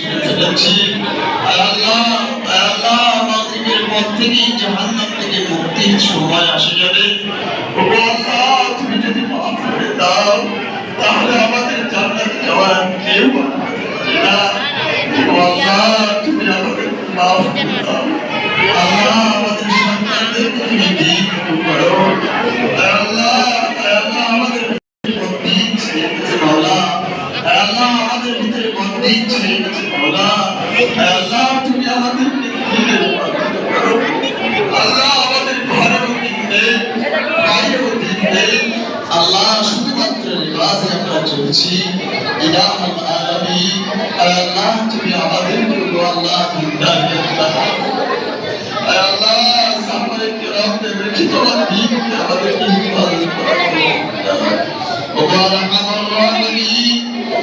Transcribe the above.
করেছি আর আল্লাহ আল্লাহ মাগরিবের পর থেকেই জাহান্নাম থেকে মুক্তির সময় আসে যাবে ওগো আল্লাহ তুমি যদি মাফ করে। দাও তাহলে আমাদের জান্নাত যাওয়ার কেউ না আল্লাহ তুমি আমাদের মাফ করে। দাও আল্লাহ আমাদের সন্তানদেরকে তুমি দিন করো। আল্লাহ আল্লাহ আমাদের বন্দী ছেড়ে গেছে মাওলা আর আল্লাহ আমাদের ভিতরে বন্দী ছেড়ে গেছে আল্লাহ তুমি আমাদেরকে করো আল্লাহ আমাদের ঘরেও দিন বাইরেও দিন আল্লাহ শুধুমাত্র রিবাজে আমরা চলছি। ইলাহুল আলামিন, আল্লাহ তুমি আমাদেরকে গো আল্লাহ আর আল্লাহ সাহাবায়ে কেরামদের তোমার দিনকে আমাদেরকে হিফাজত রাহিমিন ওগো ইলাহুল আলামিন